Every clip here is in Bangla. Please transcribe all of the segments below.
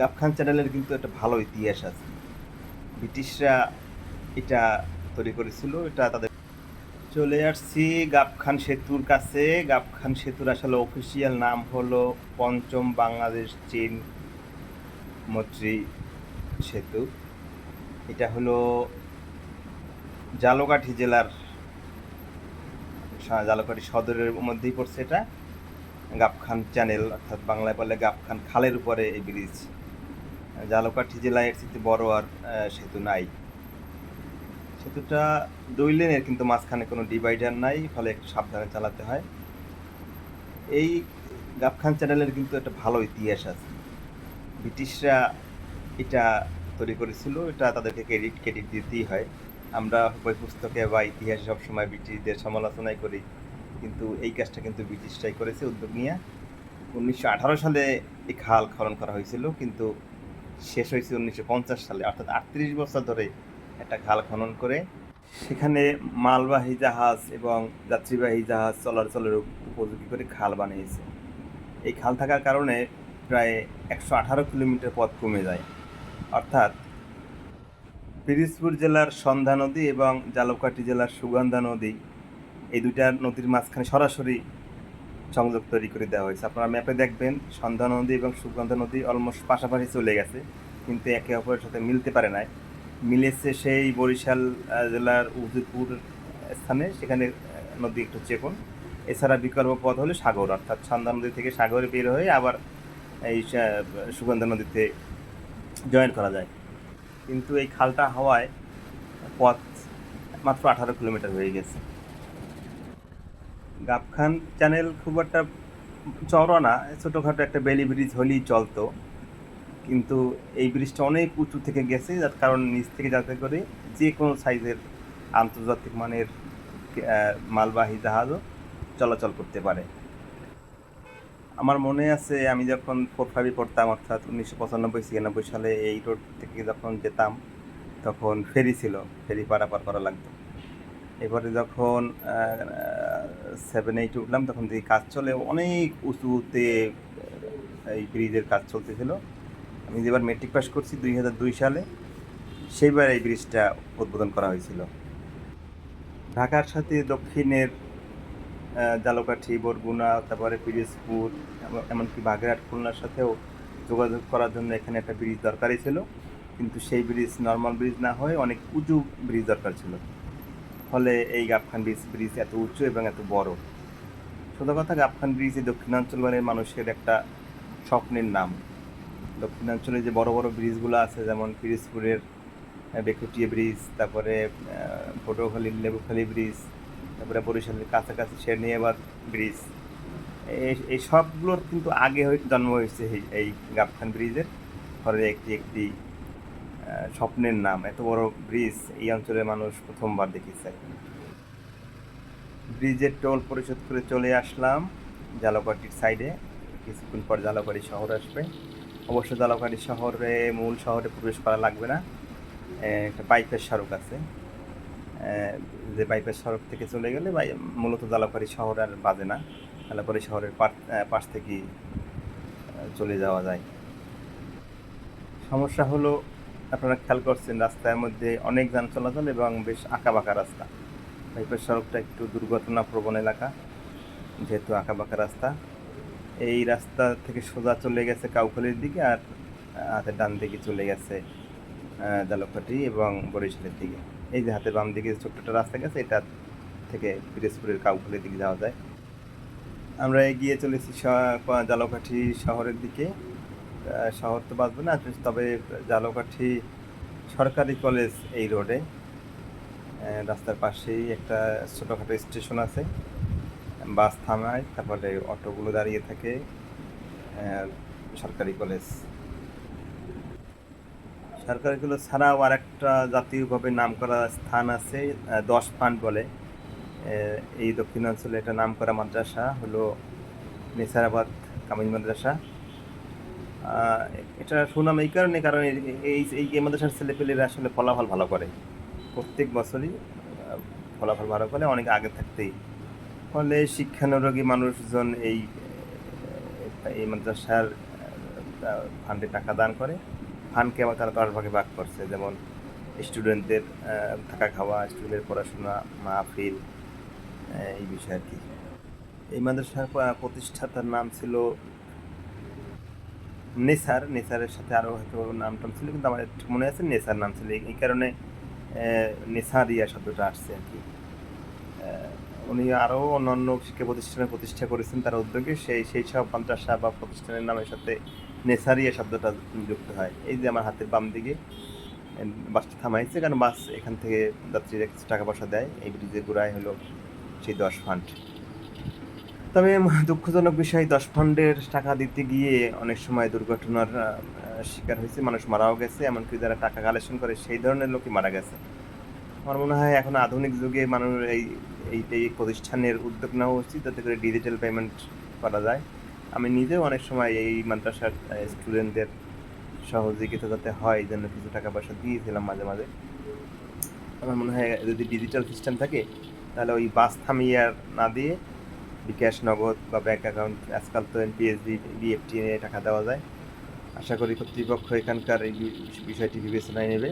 গাবখান চ্যানেলের কিন্তু একটা ভালো ইতিহাস আছে। ব্রিটিশরা এটা তৈরি করেছিল, এটা তাদের চলে আসছি গাবখান সেতুর কাছে। গাবখান সেতুর আসলে অফিসিয়াল নাম হলো পঞ্চম বাংলাদেশ চীন মৈত্রী সেতু। এটা হলো জালকাঠি জেলার জালকাঠি সদরের মধ্যেই পড়ছে এটা। গাবখান চ্যানেল অর্থাৎ বাংলায় বলে গাবখান খালের উপরে এই ব্রিজ জালকাঠি জেলায় এর চেয়ে বড় আর সেতু নাই। সেতুটা দুই লেনের কিন্তু মাঝখানে কোনো ডিভাইডার নাই, ফলে একটু সাবধানে চালাতে হয়। এই গাবখান চ্যানেলের কিন্তু একটা ভালো ইতিহাস আছে। ব্রিটিশরা এটা তৈরি করেছিল, এটা তাদেরকে ক্রেডিট ক্রেডিট দিতেই হয়। আমরা বই পুস্তকে বা ইতিহাসে সবসময় ব্রিটিশদের সমালোচনাই করি, কিন্তু এই কাজটা কিন্তু ব্রিটিশরাই করেছে উদ্যোগ নিয়ে। উনিশশো আঠারো সালে এই খাল খনন করা হয়েছিল, কিন্তু শেষ হয়েছে উনিশশো পঞ্চাশ সালে, অর্থাৎ আটত্রিশ বছর ধরে একটা খাল খনন করে। সেখানে মালবাহী জাহাজ এবং যাত্রীবাহী জাহাজ চলাচলের উপযোগী করে খাল বানিয়েছে। এই খাল থাকার কারণে প্রায় একশো আঠারো কিলোমিটার পথ কমে যায়। অর্থাৎ পিরিজপুর জেলার সন্ধ্যা নদী এবং জালকাঠি জেলার সুগন্ধা নদী, এই দুইটা নদীর মাঝখানে সরাসরি সংযোগ তৈরি করে দেওয়া হয়েছে। আপনারা ম্যাপে দেখবেন, সন্ধ্যা নদী এবং সুগন্ধা নদী অলমোস্ট পাশাপাশি চলে গেছে, কিন্তু একে অপরের সাথে মিলতে পারে নাই। মিলেছে সেই বরিশাল জেলার উজিরপুর স্থানে, সেখানে নদী একটু চেপন। এছাড়া বিকল্প পথ হলো সাগর, অর্থাৎ সন্ধ্যা নদী থেকে সাগরে বের হয়ে আবার এই সুগন্ধা নদীতে জয়েন করা যায়। কিন্তু এই খালটা হওয়ায় পথ মাত্র আঠারো কিলোমিটার হয়ে গেছে। গাবখান চ্যানেল খুব একটা চওড়া না, ছোটোখাটো একটা বেলি ব্রিজ হলেই চলতো। কিন্তু এই ব্রিজটা অনেক উঁচু থেকে গেছে, যার কারণ নিচ থেকে যাতে করে যে কোনো সাইজের আন্তর্জাতিক মানের মালবাহী জাহাজও চলাচল করতে পারে। আমার মনে আছে, আমি যখন ফোর ফাইভে পড়তাম, অর্থাৎ উনিশশো পঁচানব্বই, ছিয়ানব্বই সালে এই রোড থেকে যখন যেতাম, তখন ফেরি ছিল, ফেরি পারাপার করা লাগতো। এবারে যখন সেভেন এইট উঠলাম, তখন যে কাজ চলে, অনেক উঁচুতে এই ব্রিজের কাজ চলতেছিল। আমি যেবার মেট্রিক পাস করছি দুই হাজার দুই সালে, সেইবার এই ব্রিজটা উদ্বোধন করা হয়েছিল। ঢাকার সাথে দক্ষিণের জালকাঠি, বরগুনা, তারপরে পিরিজপুর এমনকি বাগেরহাট, খুলনার সাথেও যোগাযোগ করার জন্য এখানে একটা ব্রিজ দরকারই ছিল। কিন্তু সেই ব্রিজ নর্মাল ব্রিজ না হয়ে অনেক উঁচু ব্রিজ দরকার ছিল। ফলে এই গাবখান ব্রিজ ব্রিজ এত উঁচু এবং এত বড়। সোজা কথা গাবখান ব্রিজ এই দক্ষিণাঞ্চল মানে মানুষের একটা স্বপ্নের নাম। দক্ষিণাঞ্চলে যে বড় বড় ব্রিজগুলো আছে যেমন পিরিজপুরের বেকুটিয়া ব্রিজ তারপরে আহ, পটুয়াখালী লেবুখালী ব্রিজ তারপরে বরিশালের কাছাকাছি শেরনিয়াবাদ ব্রিজ। এই সবগুলোর কিন্তু আগে জন্ম হয়েছে এই গাবখান ব্রিজের। ফলে একটি একটি স্বপ্নের নাম, এত বড় ব্রিজ এই অঞ্চলের মানুষ প্রথমবার দেখেছে। ব্রিজের টোল পরিশোধ করে চলে আসলাম জালকাঠির সাইডে কিছুক্ষণ পর জালকাঠি শহর আসবে। অবশ্য জালকাঠি শহরে, মূল শহরে প্রবেশ করা লাগবে না। একটা বাইপাস সড়ক আছে। যে বাইপাস সড়ক থেকে চলে গেলে মূলত জালকাঠি শহর আর বাজে না। জালকাঠি শহরের পাশ- থেকেই চলে যাওয়া যায়। সমস্যা হলো আপনারা খেয়াল করছেন, রাস্তার মধ্যে অনেক যান চলাচল এবং বেশ আঁকাবাঁকা রাস্তা। বাইপাস সড়কটা একটু দুর্ঘটনা প্রবণ এলাকা, যেহেতু আঁকাবাঁকা রাস্তা। এই রাস্তা থেকে সোজা চলে গেছে কাউখালীর দিকে আর হাতের ডান দিকে চলে গেছে জালকাঠি এবং বরিশালের দিকে। এই যে হাতের বাম দিকে ছোট্ট একটা রাস্তা গেছে, এটা থেকে পিরোজপুরের কাউখালীর দিকে যাওয়া যায়। আমরা এগিয়ে চলেছি জালকাঠি শহরের দিকে। শহর তো বাঁচবে না তবে জালকাঠি সরকারি কলেজ এই রোডে রাস্তার পাশেই একটা ছোটোখাটো স্টেশন আছে, বাস থামায়, তারপরে অটোগুলো দাঁড়িয়ে থাকে সরকারি কলেজ। সরকারি কলেজ ছাড়াও আর একটা জাতীয়ভাবে নাম করা স্থান আছে দশ ফান্ড বলে এই দক্ষিণাঞ্চলে একটা নাম করা মাদ্রাসা হলো নিসারাবাদ কামিল মাদ্রাসা। এটা সুনাম এই কারণে, কারণ এই এই এই মাদ্রাসার ছেলেপেলেরা আসলে ফলাফল ভালো করে। প্রত্যেক বছরই ফলাফল ভালো করে, অনেক আগে থাকতেই। ফলে শিক্ষানুরাগী মানুষজন এই এই মাদ্রাসার ফান্ডে টাকা দান করে। ফান্ডকে আবার তারা দশ ভাগে ভাগ করছে, যেমন স্টুডেন্টদের থাকা খাওয়া স্টুডেন্টের পড়াশোনা, মাহফিল এই বিষয়ে আর কি। এই মাদ্রাসার প্রতিষ্ঠাতার নাম ছিল নেসার, নেসারের সাথে আরও হয়তো নাম টাম ছিল, কিন্তু আমার মনে আছে নেসার নাম ছিল। এই- কারণে নেসারিয়া শব্দটা আসছে আর কি। উনি আরও অন্যান্য শিক্ষা প্রতিষ্ঠানের প্রতিষ্ঠা করেছেন তার উদ্যোগে। সেই সেই সব মাদ্রাসা বা প্রতিষ্ঠানের নামের সাথে নেসারিয়া শব্দটা যুক্ত হয়। এই যে আমার হাতের বাম দিকে বাসটা থামাইছে, কারণ বাস এখান থেকে যাত্রীরা কিছু টাকা পয়সা দেয়। এই ব্রিজের গোড়ায় হলো সেই দশ ফান্ড তবে দুঃখজনক বিষয়, দশ ফান্ডের টাকা দিতে গিয়ে অনেক সময় দুর্ঘটনার শিকার হয়েছে, মানুষ মারাও গেছে, এমনকি যারা টাকা কালেকশন করে সেই ধরনের লোকই মারা গেছে। আমার মনে হয় এখন আধুনিক যুগে মানুষ এই এই প্রতিষ্ঠানের উদ্যোগ নেওয়া উচিত, যাতে করে ডিজিটাল পেমেন্ট করা যায়। আমি নিজেও অনেক সময় এই মাদ্রাসার স্টুডেন্টদের সহযোগিতা যাতে হয় এই জন্য কিছু টাকা পয়সা দিয়েছিলাম মাঝে মাঝে। আমার মনে হয় যদি ডিজিটাল সিস্টেম থাকে, তাহলে ওই বাস থামিয়ে আর না দিয়ে বিকাশ নগদ বা ব্যাংক অ্যাকাউন্ট আজকাল তো এনপিএসবি বিএফটি নিয়ে টাকা দেওয়া যায়। আশা করি কর্তৃপক্ষ এখানকার এই বিষয়টি বিবেচনায় নেবে।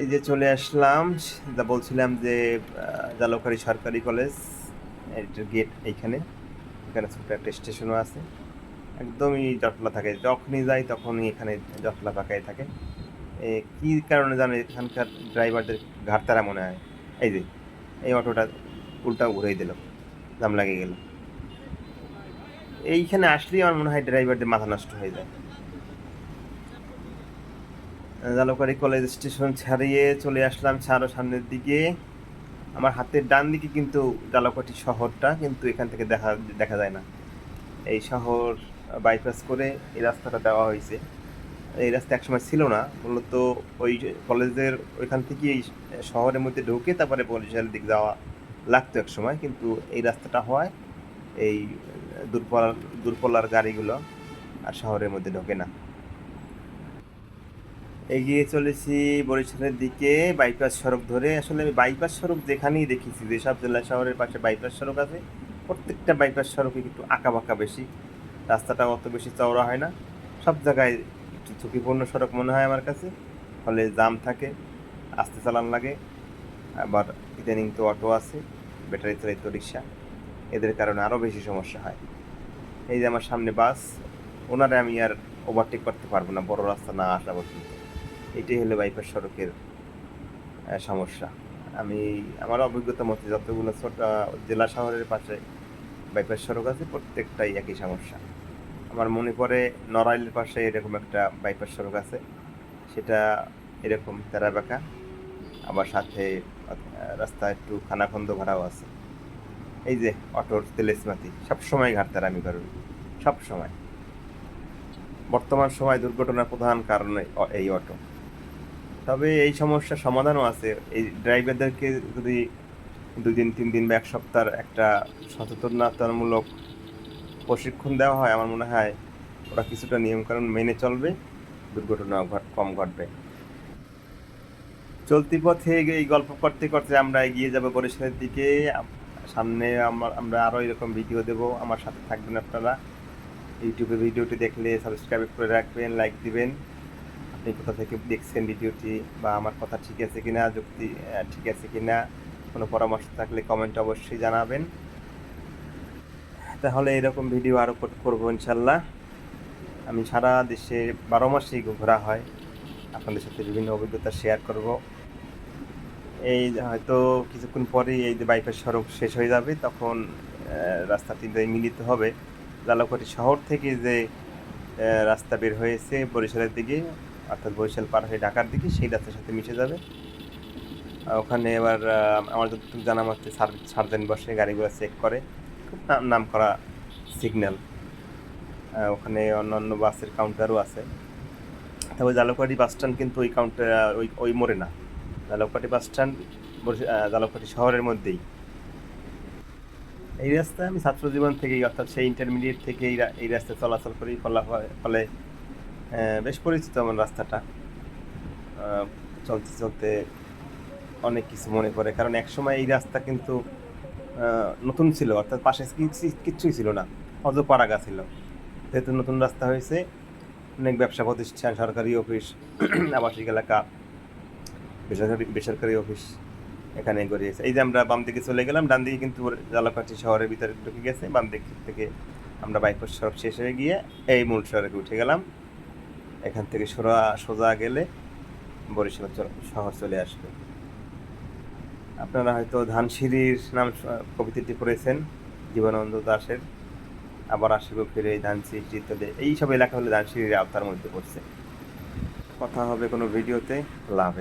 এই যে চলে আসলাম, যা বলছিলাম যে জালকারি সরকারি কলেজ, এটার গেট এইখানে। এখানে ছোট একটা স্টেশনও আছে। একদমই জটলা থাকে। যখনই যাই তখনই এখানে জটলা পাকায় থাকে। কি কারণে জানো এখানকার ড্রাইভারদের ঘাটতারা মনে হয়? এই যে, এই অটোটা উল্টা ঘুরেই দিল দাম লাগে গেল। এইখানে আসলেই আমার মনে হয় ড্রাইভারদের মাথা নষ্ট হয়ে যায়। জালকারি কলেজ স্টেশন ছাড়িয়ে চলে আসলাম ছাড়ো সামনের দিকে। আমার হাতের ডান দিকে কিন্তু জালকাঠি শহরটা, কিন্তু এখান থেকে দেখা দেখা যায় না। এই শহর বাইপাস করে এই রাস্তাটা দেওয়া হয়েছে। এই রাস্তা একসময় ছিল না। মূলত ওই কলেজের ওইখান থেকে এই শহরের মধ্যে ঢুকে তারপরে বরিশালের দিক যাওয়া লাগতো এক সময়, কিন্তু এই রাস্তাটা হওয়ায় এই দূরপলার দূরপল্লার গাড়িগুলো আর শহরের মধ্যে ঢোকে না। এগিয়ে চলেছি বরিশালের দিকে, বাইপাস সড়ক ধরে। আসলে আমি বাইপাস সড়ক যেখানেই দেখেছি যেসব জেলা শহরের পাশে বাইপাস সড়ক আছে, প্রত্যেকটা বাইপাস সড়কে একটু আঁকা বাঁকা বেশি। রাস্তাটা অত বেশি চওড়া হয় না। সব জায়গায় একটু ঝুঁকিপূর্ণ সড়ক মনে হয় আমার কাছে। ফলে জাম থাকে, আস্তে চালান লাগে। আবার ইদানিং তো অটো আছে ব্যাটারি চালিত রিক্সা। এদের কারণে আরও বেশি সমস্যা হয়। এই যে আমার সামনে বাস, ওনারে আমি আর ওভারটেক করতে পারব না, বড় রাস্তা না আসা পর্যন্ত। এটাই হলো বাইপাস সড়কের সমস্যা। আমি, আমার অভিজ্ঞতা মতে যতগুলো ছোট, জেলা শহরের পাশে বাইপাস সড়ক আছে, প্রত্যেকটাই একই সমস্যা। আমার মনে পড়ে নড়াইলের পাশে এরকম একটা বাইপাস সড়ক আছে। সেটা এরকম তেরাবাঁকা। আবার সাথে আহ, রাস্তা একটু খানাখন্দ ভাড়াও আছে। এই যে অটোর তেলেসমাতি সবসময় ঘাটতার আমি করবি সব সময়। বর্তমান সময় দুর্ঘটনার প্রধান কারণ এই- অটো। তবে এই সমস্যার সমাধানও আছে। এই ড্রাইভারদেরকে যদি দুই দিন তিন দিন বা এক সপ্তাহ একটা সচেতনতামূলক প্রশিক্ষণ দেওয়া হয় আমার মনে হয় ওরা কিছুটা নিয়মকানুন মেনে চলবে। দুর্ঘটনা ঘট কম ঘটবে। চলতি পথে এই গল্প করতে করতে আমরা এগিয়ে যাব বরিশালের দিকে। সামনে আমার আমরা আরও এরকম ভিডিও দেব। আমার সাথে থাকবেন আপনারা। ইউটিউবে ভিডিওটি দেখলে সাবস্ক্রাইব করে রাখবেন লাইক দিবেন। আপনি কোথা থেকে দেখছেন ভিডিওটি বা আমার কথা ঠিক আছে কি না যুক্তি ঠিক আছে কি না কোনো পরামর্শ থাকলে কমেন্ট অবশ্যই জানাবেন। তাহলে এরকম ভিডিও আরও করব ইনশাল্লাহ। আমি সারা দেশে বারো মাসেই ঘোরা হয়। আপনাদের সাথে বিভিন্ন অভিজ্ঞতা শেয়ার করব। এই হয়তো কিছুক্ষণ পরেই এই যে বাইপাস সড়ক শেষ হয়ে যাবে, তখন রাস্তাটি মিলিত হবে। জালাকাঠি শহর থেকে যে রাস্তা বের হয়েছে বরিশালের দিকে, অর্থাৎ বরিশাল পার হয়ে ঢাকার দিকে, সেই রাস্তার সাথে মিশে যাবে। ওখানে এবার আমার যতটুকু জানা মতে সার্জেন্ট বসে গাড়িগুলো চেক করে। খুব নাম করা সিগন্যাল ওখানে অন্য অন্য বাসের কাউন্টারও আছে। তবে জালকাঠি বাস স্ট্যান্ড কিন্তু ওই কাউন্টার ওই ওই মোড়ে না। জালকাঠি বাস স্ট্যান্ড জালকাঠি শহরের মধ্যেই। এই রাস্তায় আমি ছাত্র জীবন থেকেই, অর্থাৎ সেই ইন্টারমিডিয়েট থেকে এই এই রাস্তায় চলাচল করি, ফলা বেশ পরিচিত আমার রাস্তাটা। চলতে চলতে অনেক কিছু মনে পড়ে, কারণ একসময় এই রাস্তা কিন্তু নতুন ছিল, অর্থাৎ পাশে কিচ্ছুই ছিল না অজপাড়াগা ছিল। যেহেতু নতুন রাস্তা হয়েছে অনেক ব্যবসা প্রতিষ্ঠান, সরকারি অফিস, আবাসিক এলাকা, বেসরকারি বেসরকারি অফিস এখানে গড়িয়েছে এই যে আমরা বাম দিকে চলে গেলাম, ডান দিকে কিন্তু জালাকাঠি শহরের ভিতরে ঢুকে গেছে। বাম দিক থেকে আমরা বাইপাস সড়ক শেষ হয়ে গিয়ে এই মূল সড়কে উঠে গেলাম। এখান থেকে সোজা সোজা গেলে বরিশাল শহর চলে আসবে। আপনারা হয়তো ধানসিঁড়ির নাম কবিতাটি পড়েছেন, জীবনানন্দ দাশের আবার আশিকো ফিরে এই ধানসিঁড়ি ইত্যাদি এইসব এলাকা হলে ধানসিঁড়ির আওতার মধ্যে পড়ছে। কথা হবে কোনো ভিডিওতে। লাভ